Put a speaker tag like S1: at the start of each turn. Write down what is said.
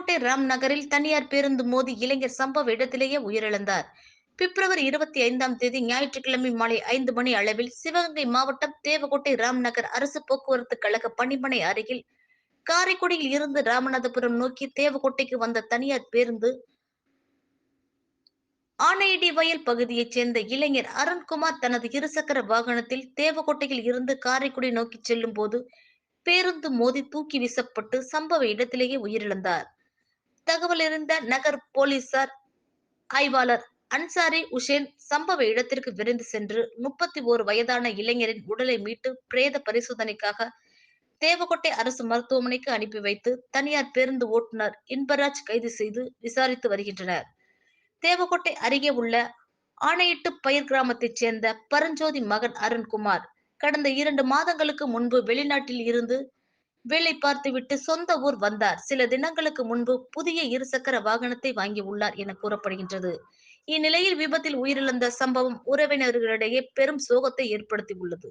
S1: புதுக்கோட்டை ராம் நகரில் தனியார் பேருந்து மோதி இளைஞர் சம்பவ இடத்திலேயே உயிரிழந்தார். பிப்ரவரி இருபத்தி ஐந்தாம் தேதி ஞாயிற்றுக்கிழமை மாலை ஐந்து மணி அளவில் சிவகங்கை மாவட்டம் தேவகோட்டை ராம் நகர் அரசு போக்குவரத்து கழக பணிமனை அருகில் காரைக்குடியில் இருந்து ராமநாதபுரம் நோக்கி தேவகோட்டைக்கு வந்த தனியார் பேருந்து ஆனையடி வயல் பகுதியைச் சேர்ந்த இளைஞர் அருண்குமார் தனது இருசக்கர வாகனத்தில் தேவகோட்டையில் இருந்து காரைக்குடி நோக்கி செல்லும் போது பேருந்து மோதி தூக்கி வீசப்பட்டு சம்பவ இடத்திலேயே உயிரிழந்தார். தகவல் இருந்த நகர் போலீசார் ஆய்வாளர் அன்சாரி உஷேன் சம்பவ இடத்திற்கு விரைந்து சென்று முப்பத்தி ஓரு வயதான இளைஞரின் உடலை மீட்டு பிரேத பரிசோதனைக்காக தேவகோட்டை அரசு மருத்துவமனைக்கு அனுப்பி வைத்து தனியார் பேருந்து ஓட்டுநர் இன்பராஜ் கைது செய்து விசாரித்து வருகின்றனர். தேவகோட்டை அருகே உள்ள ஆணையிட்டு பயிர் கிராமத்தைச் சேர்ந்த பரஞ்சோதி மகன் அருண்குமார் கடந்த இரண்டு மாதங்களுக்கு முன்பு வெளிநாட்டில் இருந்து வேலை பார்த்துவிட்டு சொந்த ஊர் வந்தார். சில தினங்களுக்கு முன்பு புதிய இருசக்கர வாகனத்தை வாங்கி உள்ளார் என கூறப்படுகின்றது. இந்நிலையில் விபத்தில் உயிரிழந்த சம்பவம் உறவினர்களிடையே பெரும் சோகத்தை ஏற்படுத்தியுள்ளது.